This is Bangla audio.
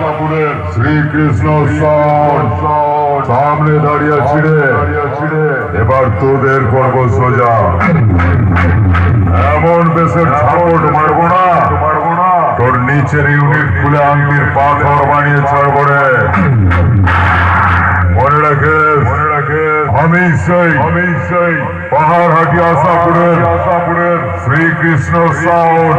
আশাপুরের শ্রীকৃষ্ণ সামনে দাঁড়িয়ে ছিড়ে এবার তোদের করব সোজা। এমন বেশের ছাপট মারবো না। তোর নিচের ইউনিট খুলে আঙ্গির পাথর বানিয়ে ছাড়বো রে। মনে রাখে মনে রাখে আমি সেই আমি সেই পাহাড় হাটি আশাপুরের আশাপুরের শ্রীকৃষ্ণ সাউন্ড